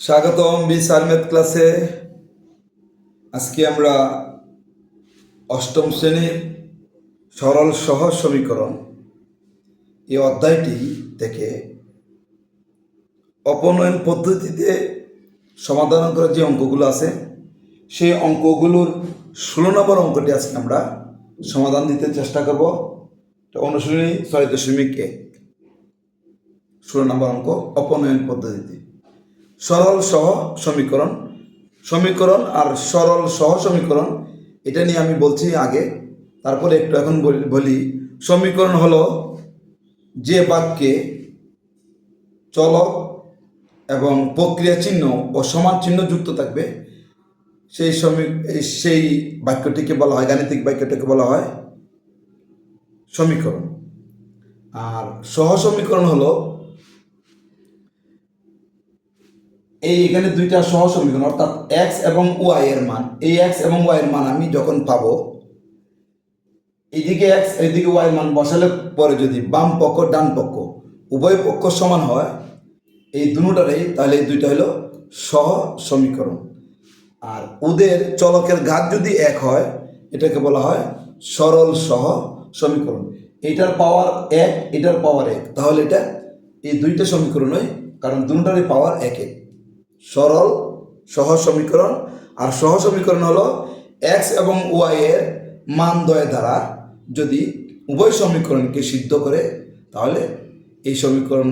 স্বাগতম বি সারমেদ ক্লাসে। আজকে আমরা অষ্টম শ্রেণির সরল সহজ সমীকরণ। এই অধ্যায়টি থেকে অপনয়ন পদ্ধতিতে সমাধান করার যে অঙ্কগুলো আছে, সেই অঙ্কগুলোর ষোলো নম্বর অঙ্কটি আজকে আমরা সমাধান দিতে চেষ্টা করব। অনুশীলনী ছয় দশমিক এক। ষোলো নম্বর অঙ্ক, অপনয়ন পদ্ধতিতে। সরল সহ সমীকরণ সমীকরণ আর সরল সহ সমীকরণ, এটা নিয়ে আমি বলছি আগে। তারপরে একটু এখন বলি- সমীকরণ হলো যে বাক্যে চলক এবং প্রক্রিয়া চিহ্ন ও সমান চিহ্ন যুক্ত থাকবে, সেই সমী সেই বাক্যটিকে বলা হয়, গাণিতিক বাক্যটিকে বলা হয় সমীকরণ। আর সহ সমীকরণ হলো এই এখানে দুইটা সহ সমীকরণ অর্থাৎ এক্স এবং ওয়াই এর মান। এই এক্স এবং ওয়াই এর মান আমি যখন পাবো, এইদিকে এক্স এইদিকে ওয়াই মান বসালে পরে যদি বাম পক্ষ, ডান পক্ষ উভয় পক্ষ সমান হয়, এই দুটারেই, তাহলে এই দুইটা হলো সহ সমীকরণ আর ওদের চলকের ঘাত যদি এক হয়, এটাকে বলা হয় সরল সহ সমীকরণ এটার পাওয়ার এক, এটার পাওয়ার এক। তাহলে এটা এই দুইটা সমীকরণই, কারণ দুটারই পাওয়ার এক এক। সরল সহ সমীকরণ। আর সহ সমীকরণ হলো এক্স এবং ওয়াই এর মান দয় দ্বারা যদি উভয় সমীকরণকে সিদ্ধ করে, তাহলে এই সমীকরণ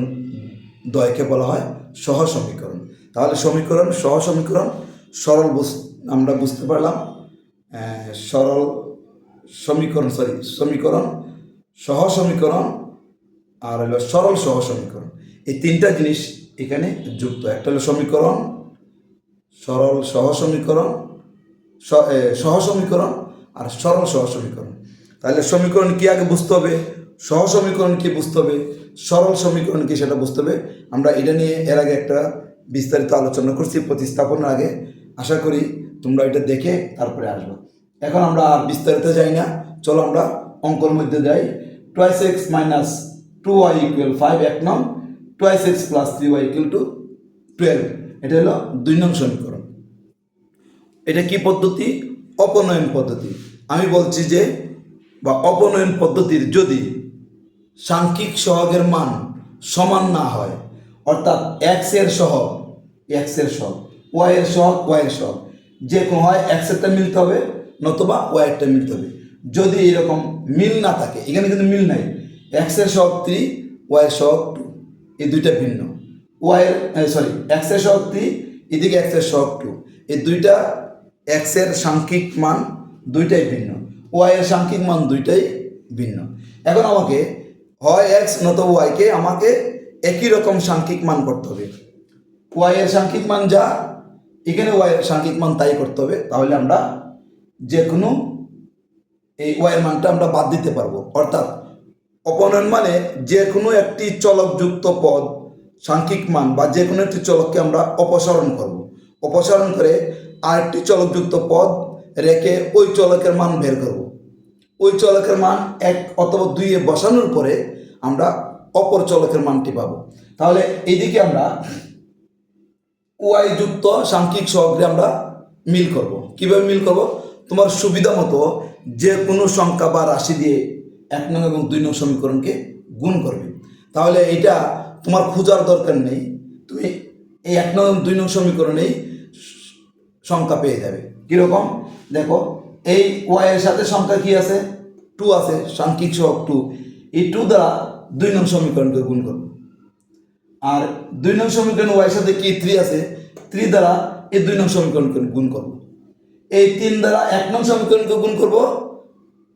দয়কে বলা হয় সহ সমীকরণ। তাহলে সমীকরণ সহ সমীকরণ, সরল আমরা বুঝতে পারলাম। সরল সমীকরণ সরি সমীকরণ সহ সমীকরণ, আর হলো সরল সহ সমীকরণ। এই তিনটা জিনিস এখানে যুক্ত একটা হলো সমীকরণ, সরল সহ সমীকরণ সহ সমীকরণ আর সরল সহ সমীকরণ। তাহলে সমীকরণ কি আগে বুঝতে হবে? সহ সমীকরণ কি বুঝতে হবে? সরল সমীকরণ কি সেটা বুঝতে হবে? আমরা এটা নিয়ে এর আগে একটা বিস্তারিত আলোচনা করছি, প্রতিস্থাপনের আগে। আশা করি তোমরা এটা দেখে তারপরে আসবে। এখন আমরা আর বিস্তারিত যাই না। চলো আমরা অঙ্কর মধ্যে যাই। Twice x minus two y equal five এক নং। Twice x plus three y equal to twelve এটা হলো দুই নং সমীকরণ। এটা কি পদ্ধতি? অপনয়ন পদ্ধতি। আমি বলছি যে, বা অপনয়ন পদ্ধতির যদি সাংখ্যিক সহগের মান সমান না হয়, অর্থাৎ এক্সের সহগ এক্সের সহগ ওয়াই এর সহগ ওয়াই এর সহগ, যে কোনো হয় এক্স এরটা মিলতে হবে, নতুবা ওয়াই এরটা মিলতে হবে। যদি এরকম মিল না থাকে, এখানে কিন্তু মিল নাই এক্সের সহগ থ্রি ওয়াই সহগ টু এই দুইটা ভিন্ন। ওয়াই সরি এক্সের সহগ থ্রি এদিকে এক্সের সহগ টু এই দুইটা এক্সের সাংখ্যিক মান দুইটাই ভিন্ন। ওয়াই এর সাংখ্যিক মান দুইটাই ভিন্ন। এখন আমাকে হয় এক্স নত ওয়াইকে আমাকে একই রকম সাংখ্যিক মান করতে হবে। ওয়াই এর সাংখ্যিক মান যা, এখানে ওয়াই এর সাংখ্যিক মান তাই করতে হবে। তাহলে আমরা যে কোনো এই ওয়াই এর মানটা আমরা বাদ দিতে পারব। অর্থাৎ অপনয়ন মানে যে কোনো একটি চলকযুক্ত পদ, সাংখ্যিক মান বা যে কোনো একটি চলককে আমরা অপসারণ করব। অপসারণ করে আরেকটি চলকযুক্ত পদ রেখে ওই চলকের মান বের করব। ওই চলকের মান এক অথবা দুইয়ে বসানোর পরে আমরা অপর চলকের মানটি পাবো। তাহলে এইদিকে আমরা ওয়াই যুক্ত সাংখ্যিক সহগরে আমরা মিল করব। কীভাবে মিল করব? তোমার সুবিধা মতো যে কোনো সংখ্যা বা রাশি দিয়ে এক নং এবং দুই নং সমীকরণকে গুণ করবে। তাহলে এটা তোমার খোঁজার দরকার নেই। তুমি এই এক নং দুই নং সমীকরণেই সংখ্যা পেয়ে যাবে। কীরকম? দেখো, এই ওয়াই এর সাথে সংখ্যা কি আছে? টু আছে, সাংখ্যিক সহগ টু এই টু দ্বারা দুই নং সমীকরণকে গুণ করব আর দুই নং সমীকরণ ওয়াই সাথে কি থ্রি আছে? থ্রি দ্বারা এই দুই নং সমীকরণকে গুণ করব এই তিন দ্বারা এক নং সমীকরণকে গুণ করব।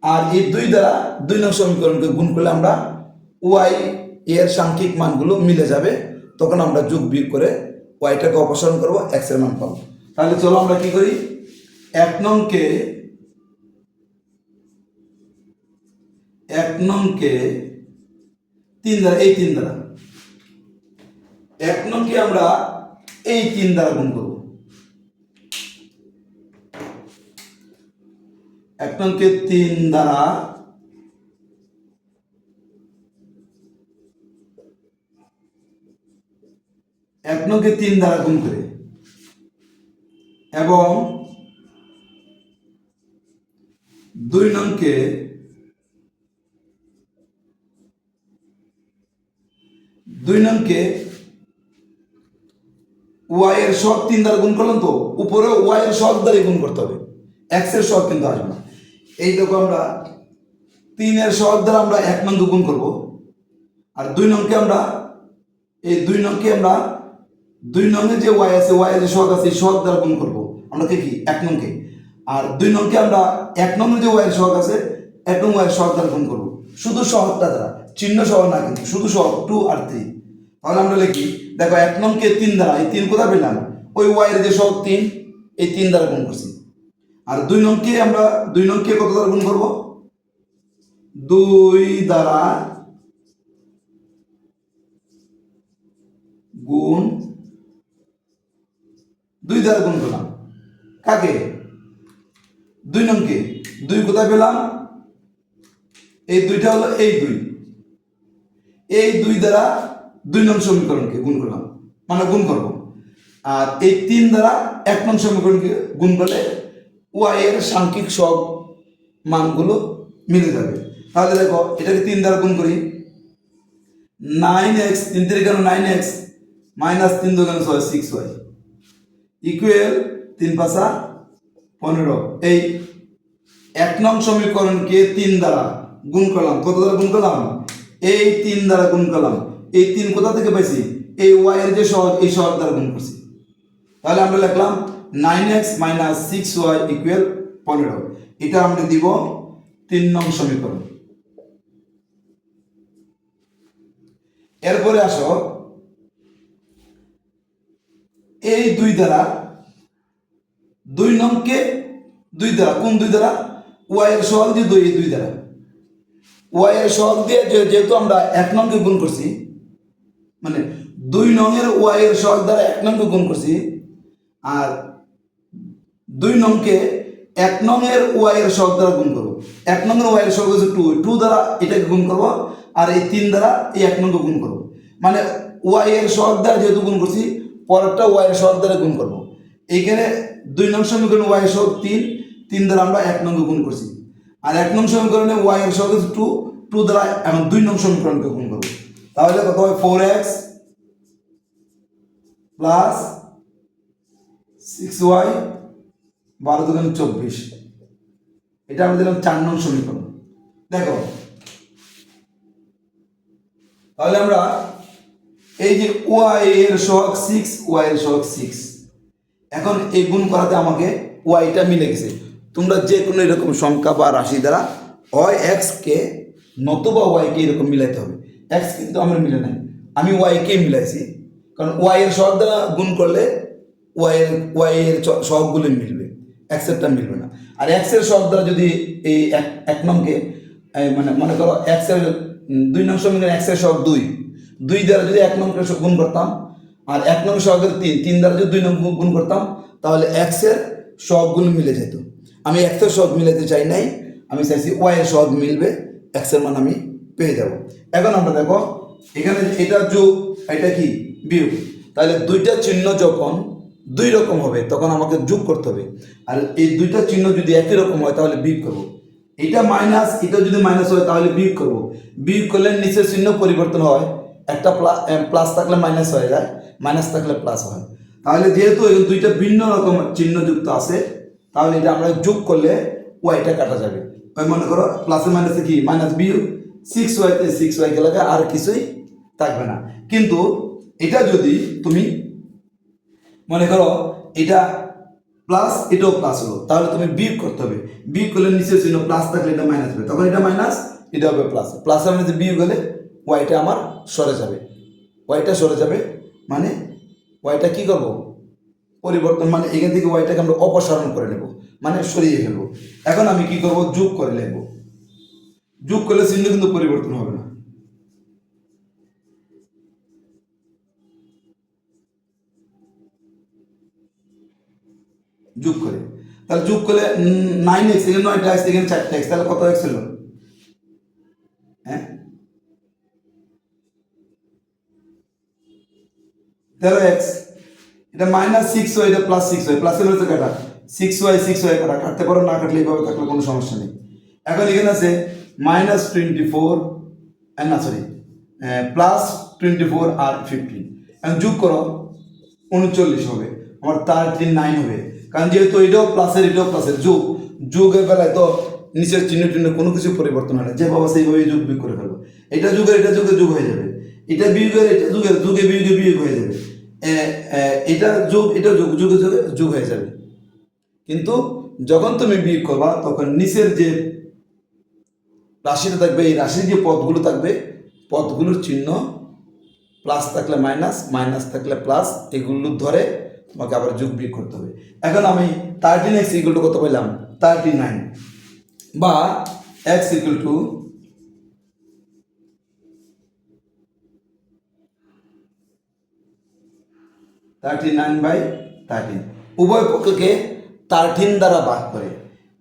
আর এই দুই দ্বারা দুই নং সমীকরণকে গুণ করলে আমরা ওয়াই এর সাংখ্যিক মানগুলো মিলে যাবে। তখন আমরা যোগ বিয়োগ করে ওয়াইটাকে অপসারণ করব এক্সের মান পাবো। তাহলে চলো আমরা কি করি? এক নংকে এক নংকে তিন দ্বারা, এই তিন দ্বারা। এক নংকে আমরা এই তিন দ্বারা গুণ করব। এক নংকে তিন দ্বারা এক নংকে তিন দ্বারা গুণ করে। এবং দুই নংকে দুই নংকে ওয়াই এর সব তিন দ্বারা গুণ করলাম তো উপরে ওয়াই এর সব দ্বারা গুণ করতে হবে। এক্সের সব কিন্তু আসবে না। এই দেখো আমরা তিনের সহগ দ্বারা আমরা এক নং গুণ করব। আর দুই নংকে আমরা, এই দুই নংকে আমরা, দুই নংয়ে যে ওয়াই আছে ওয়াই যে সহগ আছে, এই সহগ দ্বারা গুণ করব। আমরা কে এক নংকে। আর দুই নংকে আমরা এক নং যে ওয়াই সহগ আছে, এক নং ওয়াই সহগ দ্বারা গুণ করব। শুধু সহগটা দ্বারা, চিহ্ন সহ না কিন্তু শুধু সহগ টু আর থ্রি তাহলে আমরা লিখি, দেখো এক নংকে তিন দ্বারা, এই তিন কোথায় পেলাম? ওই ওয়াই এর যে সহগ তিন, এই তিন দ্বারা গুণ করছি। আর দুই নংকে আমরা, দুই নংকে কত দ্বারা গুণ করব? দুই দ্বারা গুণ, দুই দ্বারা গুণ করলাম। কাকে? দুই নংকে। দুই কোথায় পেলাম? এই দুইটা হলো এই দুই। এই দুই দ্বারা দুই নং সমীকরণকে গুণ করলাম। মানে গুণ করব। আর এই তিন দ্বারা এক নং সমীকরণকে গুণ করলে ওয়াই এর সাংখ্যিক সব মানগুলো মিলে যাবে। তাহলে দেখো, এটাকে তিন দ্বারা গুণ করি। নাইন এক্স, তিন তিন কেন নাইন এক্স, মাইনাস তিন দু কেন ছয় সিক্স ওয়াই ইকুয়েল তিন পাশা পনেরো। এই এক নং সমীকরণকে তিন দ্বারা গুণ করলাম। কত দ্বারা গুণ করলাম? এই তিন দ্বারা গুণ করলাম। এই তিন কোথা থেকে পাইছি? এই ওয়াই এর যে সহগ, এই সহগ দ্বারা গুণ করছি। তাহলে আমরা লিখলাম nine x minus six y equal পনেরো। এটা আমরা দিব তিন নং সমীকরণ। এরপরে আসো, এই দুই দ্বারা, দুই নংকে দুই দ্বারা, কোন দুই দ্বারা? ওয়াই এর সহগ দিয়ে দুই দুই দ্বারা। ওয়াই এর সহগ দিয়ে যেহেতু আমরা এক নংকে গুণ করছি মানে দুই নংয়ের ওয়াই এর সহগ দ্বারা এক নংকে গুণ করছি, আর দুই নংকে এক নংয়ের ওয়াই এর সহগ দ্বারা গুণ করব। এক নংয়ের ওয়াই এর সহগ হচ্ছে টু টু দ্বারা এটাকে গুণ করব আর এই তিন দ্বারা এই এক নংকে গুণ করব। মানে ওয়াই এর সহগ দ্বারা যেহেতু গুণ করছি, পরেরটা ওয়াই এর সহগ দ্বারা গুণ করব। এইখানে দুই নং সমীকরণ ওয়াই এর সহগ তিন তিন দ্বারা আমরা এক নংকে গুণ করছি। আর এক নং সমীকরণে ওয়াই এর সহগ হচ্ছে টু টু দ্বারা এখন দুই নং সমীকরণকে গুণ করব। তাহলে কত হয়? Four x plus six y বারো দুগুণ চব্বিশ। এটা আমরা দিলাম চার নং সমীকরণ। দেখো, তাহলে আমরা এই যে ওয়াই এর সহগ সিক্স ওয়াই এর সহগ সিক্স এখন এই গুণ করাতে আমাকে ওয়াইটা মিলে গেছে। তোমরা যে কোনো এরকম সংখ্যা বা রাশি দ্বারা হয় এক্স কে নতুবা ওয়াইকে এরকম মিলাইতে হবে। এক্স কিন্তু আমার মিলে নাই। আমি ওয়াইকে মিলাইছি। কারণ ওয়াই এর সহগ দ্বারা গুণ করলে ওয়াই এর ওয়াই এর চ- সহগগুলো মিলবে এক্সেরটা মিলবে না। আর এক্সের সহগ দ্বারা যদি এই এক নংকে মানে মনে করো এক্সের দুই নং সমীকরণ এক্সের সহগ দুই। দুই দ্বারা যদি এক নংকে গুণ করতাম, আর এক নং সহগের তিন তিন দ্বারা যদি দুই নং গুণ করতাম, তাহলে এক্সের সহগগুলো মিলে যেত। আমি এক্সের সহগ মিলাতে চাই নাই, আমি চাইছি ওয়াই এর সহগ মিলবে এক্সের মান আমি পেয়ে যাব। এখন আমরা দেখো, এখানে এটা যোগ, এটা কি? বিয়োগ। তাহলে দুইটা চিহ্ন যখন দুই রকম হবে, তখন আমাকে যোগ করতে হবে। আর এই দুইটা চিহ্ন যদি একই রকম হয়, তাহলে বিয়োগ করব। এটা মাইনাস এটা যদি মাইনাস হয়, তাহলে বিয়োগ করব। বিয়োগ করলে নিচের চিহ্ন পরিবর্তন হয়। একটা প্লাস থাকলে মাইনাস হয়ে যায় মাইনাস থাকলে প্লাস হয়। তাহলে যেহেতু দুইটা ভিন্ন রকম চিহ্ন যুক্ত আছে, তাহলে এটা আমরা যোগ করলে ওয়াইটা কাটা যাবে। ওই মনে করো প্লাসে মাইনাসে কি? মাইনাস বিয়োগ। সিক্স ওয়াইতে সিক্স ওয়াই গেলে আর কিছুই থাকবে না। কিন্তু এটা যদি তুমি মনে করো এটা প্লাস এটাও প্লাস হলো। তাহলে তুমি বিয়োগ করতে হবে। বিয়োগ করলে নিচে চিহ্ন প্লাস থাকলে এটা মাইনাস হবে। তখন এটা মাইনাস এটা হবে প্লাস প্লাস মানে যে বিয়োগ হলে ওয়াইটা আমার সরে যাবে। ওয়াইটা সরে যাবে মানে ওয়াইটা কি করব? পরিবর্তন মানে এখান থেকে ওয়াইটাকে আমরা অপসারণ করে নেব। মানে সরিয়ে ফেলব। এখন আমি কি করব? যোগ করে নেব। যোগ করলে চিহ্ন কিন্তু পরিবর্তন হবে না। যোগ করে। তাহলে যোগ করলে নাইন এক্স এখানে নয়টা এক্স এখানে চারটা এক্স তাহলে কত এক্স হলো? হ্যাঁ? তেরো এক্স এটা মাইনাস সিক্স ওয়াই এটা প্লাস সিক্স ওয়াই প্লাসের হচ্ছে কাটা। সিক্স ওয়াই সিক্স ওয়াই কাটা। কাটতে পারো, না কাটলে এইভাবে থাকলে কোনো সমস্যা নেই। এখন এখানে আছে মাইনাস টোয়েন্টি ফোর না সরি প্লাস টোয়েন্টি ফোর আর ফিফটিন এখন যোগ করো, উনচল্লিশ হবে। আমার থার্টি নাইন হবে। কারণ যেহেতু এটাও প্লাসের এটাও প্লাসের যোগ, যোগের বেলায় তো নিচের চিহ্ন চিহ্ন কোনো কিছু পরিবর্তন হয় না। যেভাবে সেইভাবে যোগ বিয়োগ করে ফেলব। এটা যুগের, এটা যুগে যোগ হয়ে যাবে। এটা বিয়োগের, এটা যুগের, যুগে বিয়োগে বিয়োগ হয়ে যাবে। এটা যোগ এটা যোগ, যুগে যুগে যোগ হয়ে যাবে। কিন্তু যখন তুমি বিয়োগ করবা, তখন নিচের যে রাশিটা থাকবে, এই রাশির যে পদগুলো থাকবে, পদগুলোর চিহ্ন প্লাস থাকলে মাইনাস মাইনাস থাকলে প্লাস এগুলো ধরে তোমাকে আবার যোগ বিয়োগ করতে হবে। এখন আমি থার্টিন এক্স ইকুয়াল টু কত পেলাম থার্টি নাইন বা x equal to thirty nine by thirteen উভয় পক্ষকে থার্টিন দ্বারা ভাগ করে।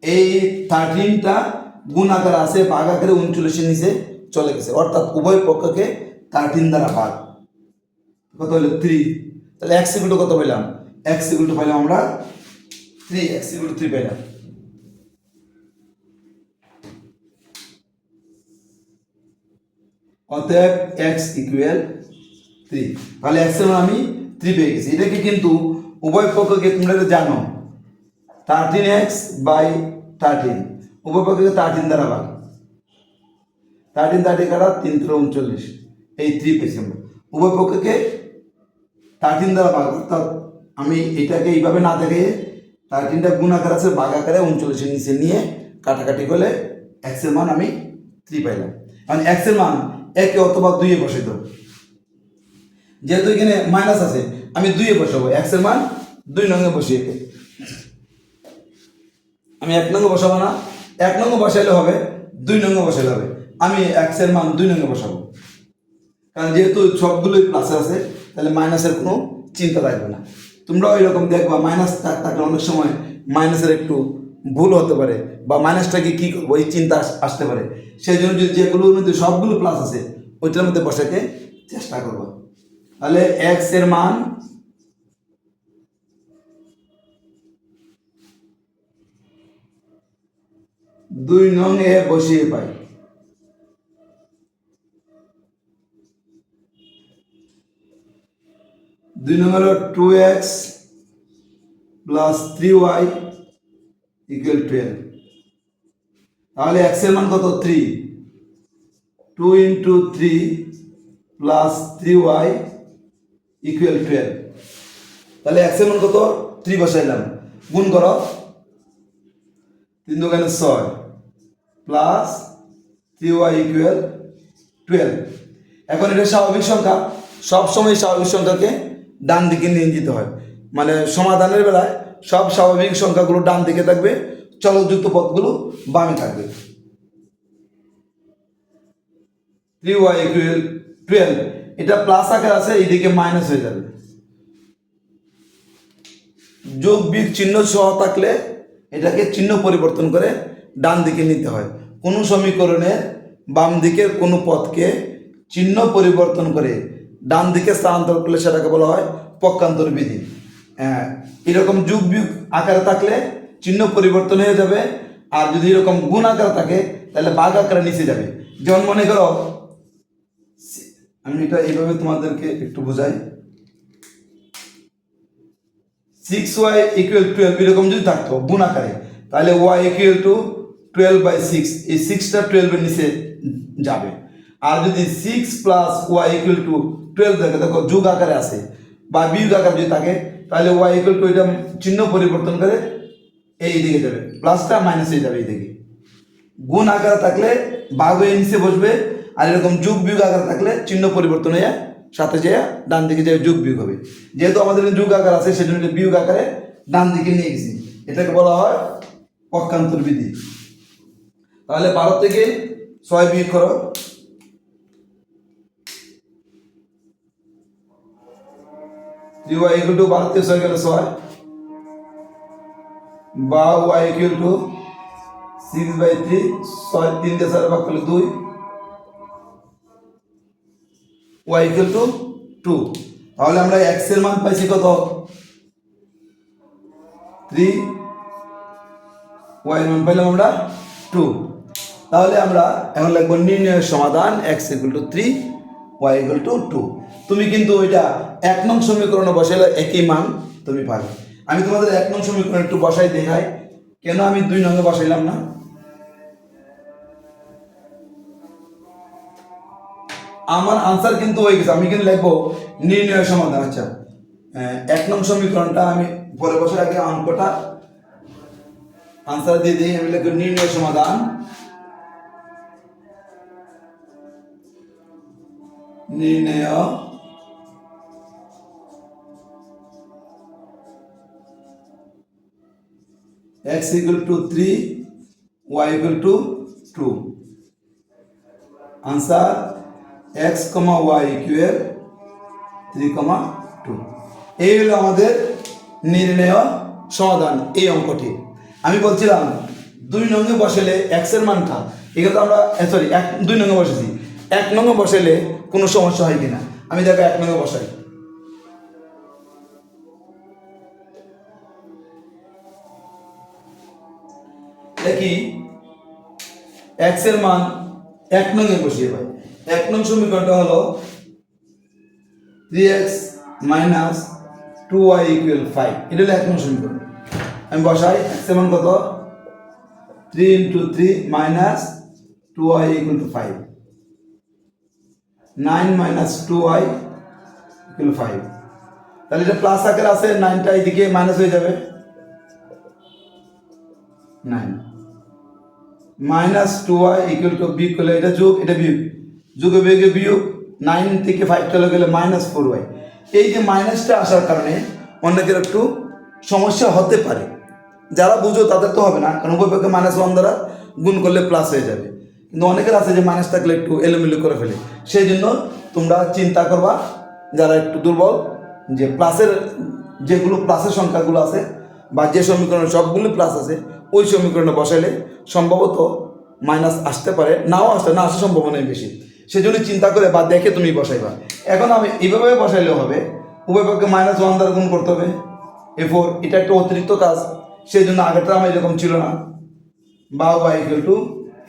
এই থার্টিনটা গুণ আকারে আছে, ভাগ আকারে উনচল্লিশের নিচে চলে গেছে। অর্থাৎ উভয় পক্ষকে থার্টিন দ্বারা ভাগ। কত হলো? থ্রি তাহলে ইকুয়াল টু কত পেলাম এক্স ইকুয়াল টু পেলাম আমরা three x equal to three পেলাম অতএব এক্স ইকুয়াল থ্রি তাহলে এক্সের মান আমি থ্রি পেয়ে গেছি। এটাকে কিন্তু উভয় পক্ষকে তোমরা এটা জানো। থার্টিন এক্স বাই থার্টিন উভয় পক্ষকে থার্টিন দ্বারা ভাগ। থার্টিন থার্টি কাটা তিন তিন উনচল্লিশ। এই থ্রি পেয়েছি আমরা। উভয় পক্ষকে থার্টিন দ্বারা ভাগ। অর্থাৎ আমি এটাকে এইভাবে না দেখে থার্টিনটা গুণ আকার আছে ভাগ আকারে উনচল্লিশের নিচে নিয়ে কাটাকাটি করলে এক্সের মান আমি থ্রি পাইলাম। কারণ এক্সের মান একে অথবা দুইয়ে বসে দেবো যেহেতু এখানে মাইনাস আছে, আমি দুইয়ে বসাবো। এক্সের মান দুই নঙ্গে বসিয়ে। আমি এক নঙ্গে বসাবো না। এক নঙ্গে বসাইলে হবে, দুই নঙ্গে বসাইলে হবে। আমি এক্সের মান দুই নঙ্গে বসাবো। কারণ যেহেতু সবগুলোই প্লাসে আছে, তাহলে মাইনাসের কোনো চিন্তা থাকবে না। তোমরাও এরকম দেখবা মাইনাস থাকলে অনেক সময় মাইনাসের একটু ভুল হতে পারে, বা মাইনাসটাকে কী করব, এই চিন্তা আসতে পারে। সেই জন্য যদি যেগুলোর মধ্যে সবগুলো প্লাস আছে, ওইটার মধ্যে বসাতে চেষ্টা করব। তাহলে এক্সের মান দুই নং এ বসিয়ে পাই। দুই নম্বর two x plus three y equal twelve তাহলে এক্সের মান কত? Three two into three plus three y equal twelve তাহলে এক্সের মান কত? থ্রি বসাইলাম গুণ করো। তিন দোকানে ছয় plus three y equal twelve এখন এটা স্বাভাবিক সংখ্যা। সবসময় স্বাভাবিক সংখ্যাকে ডান দিকে নিয়ে যেতে হয়। মানে সমাধানের বেলায় সব স্বাভাবিক সংখ্যাগুলো ডান দিকে থাকবে চলযুক্ত পথগুলো বামে থাকবে। থ্রি ওয়াই ইকুয়াল টুয়েলভ এটা প্লাস আকার আছে, এইদিকে মাইনাস হয়ে যাবে। যোগ বিয়োগ চিহ্ন সহ থাকলে এটাকে চিহ্ন পরিবর্তন করে ডান দিকে নিতে হয়। কোনো সমীকরণে বাম দিকের কোনো পথকে চিহ্ন পরিবর্তন করে ডান দিকে স্থানান্তর করলে সেটাকে বলা হয় পক্ষান্তর বিধি। এরকম যুগ বিয়োগ আকারে থাকলে চিহ্ন পরিবর্তন হয়ে যাবে, আর যদি এরকম গুণ আকারে থাকে, তাহলে বাঘ আকারে নিচে যাবে। যেমন মনে করো, আমি এটা এইভাবে তোমাদেরকে একটু বোঝাই। সিক্স ওয়াই ইকুয়াল টুয়েলভ এরকম যদি থাকতো, গুণ আকারে, তাহলে y equal to twelve by six এই সিক্সটা টুয়েলভের নিচে যাবে। আর যদি six plus y equal to twelve থাকে দেখো, যুগ আকারে আছে। বা বিয়োগ আকারে যদি থাকে, তাহলে ওয়াই ইকুয়াল টু এটা চিহ্ন পরিবর্তন করে এই দিকে যাবে। প্লাসটা মাইনাসে যাবে এই দিকে। গুণ আকারে থাকলে ভাগ হয়ে নিচে বসবে, আর এরকম যুগ বিয়োগ আকারে থাকলে চিহ্ন পরিবর্তন হয়ে সাথে যে ডান দিকে যে যুগ বিয়োগ হবে। যেহেতু আমাদের যুগ আকার আছে, সেজন্য এটা বিয়োগ আকারে ডান দিকে নিয়ে গেছি। এটাকে বলা হয় পক্ষান্তর বিধি। তাহলে বারো থেকে ছয় বিয়োগ করো থ্রি ওয়াই ইকুয়াল টু বারো ছয় গেলে ছয়। বা y equal to six by three, ছয় তিন দিয়ে ছয় ভাগ করলে দুই। Y equal to two. তাহলে আমরা এক্সের মান পাইছি কত? থ্রি। ওয়াই মান পাইলাম আমরা টু। তাহলে আমরা এখন লিখব নির্ণয়ের সমাধান x equal to three, y equal to two. তুমি কিন্তু ওইটা এক নং সমীকরণে বসাইলে একই মান, তুমি পাবে। আমি তোমাদের এক নং সমীকরণ একটু বসাই দেখাই। কেন আমি দুই নঙ্গে বসাইলাম না? আমার আনসার কিন্তু হয়ে গেছে। আমি কিন্তু লিখব নির্ণয় সমাধান। আচ্ছা এক নং সমীকরণটা আমি পরে বসার আগে অঙ্কটা আনসার দিয়ে দিই। আমি লিখব নির্ণয় সমাধান। নির্ণয় x equal to 3 y equal to 2 answer, x comma y equal 3 comma 2 এই হলো আমাদের নির্ণয় সমাধান এই অঙ্কটি। আমি বলছিলাম, দুই নঙ্গে বসালে এক্সের মানটা, এগুলো আমরা সরি এক, দুই নঙ্গে বসেছি। এক নঙ্গে বসালে কোনো সমস্যা হয় কিনা? আমি দেখো এক নঙ্গে বসাই। দেখি এক্সের মান এক নঙ্গে বসিয়ে পাই। এক নং সমীকরণটা হলো three x minus two y equal five এটা হলো এক নং সমীকরণ। আমি বসাই এক্সের মান কত? Three into three minus two y equal to five nine minus two y equal five তাহলে এটা প্লাস আকার আছে নাইনটা এদিকে মাইনাস হয়ে যাবে। Nine minus two y equal to বিয়োগ করলে এটা যোগ, এটা বিয়োগ। যোগে বিয়োগে বিয়োগ নাইন থেকে ফাইভ চলে গেলে মাইনাস ফোর ওয়াই এই যে মাইনাসটা আসার কারণে অনেকের একটু সমস্যা হতে পারে। যারা বুঝো তাদের তো হবে না, কারণ উভয় পক্ষে মাইনাস ওয়ান দ্বারা গুণ করলে প্লাস হয়ে যাবে। কিন্তু অনেকের আছে যে মাইনাস থাকলে একটু এলোমেলো করে ফেলে। সেই জন্য তোমরা চিন্তা করবা, যারা একটু দুর্বল, যে প্লাসের যেগুলো প্লাসের সংখ্যাগুলো আছে, বা যে সমীকরণে সবগুলো প্লাস আছে ওই সমীকরণে বসাইলে সম্ভবত মাইনাস আসতে পারে, নাও আসতে না আসার সম্ভাবনাই বেশি। সেজন্য চিন্তা করে বা দেখে তুমি বসাইবা। এখন আমি এইভাবে বসাইলেও হবে, উভয় পক্ষে মাইনাস ওয়ান দ্বারা গুণ করতে হবে। এ ফোর এটা একটা অতিরিক্ত কাজ সেই জন্য আগেরটা আমার এরকম ছিল না। বা y equal to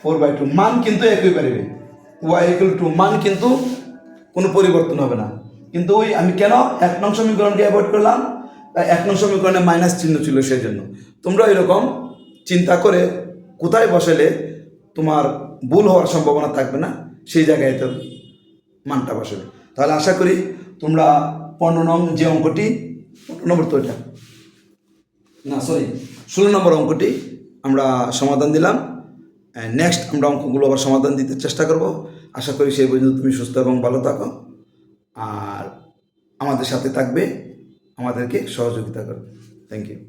four by two মান কিন্তু একই পারিবে। ওয়াই ইকুয়াল টু মান কিন্তু কোনো পরিবর্তন হবে না। কিন্তু ওই আমি কেন এক নং সমীকরণকে অ্যাভয়েড করলাম? এক নং সমীকরণে মাইনাস চিহ্ন ছিল সেই জন্য তোমরা এরকম চিন্তা করে কোথায় বসালে তোমার ভুল হওয়ার সম্ভাবনা থাকবে না, সেই জায়গায় তো মানটা বসাবে। তাহলে আশা করি তোমরা পনেরো নং যে অঙ্কটি, পনেরো নম্বর তো এটা? না সরি ষোলো নম্বর অঙ্কটি আমরা সমাধান দিলাম। নেক্সট আমরা অঙ্কগুলো আবার সমাধান দিতে চেষ্টা করব। আশা করি সেই পর্যন্ত তুমি সুস্থ এবং ভালো থাকো। আর আমাদের সাথে থাকবে, আমাদেরকে সহযোগিতা করবে। Thank you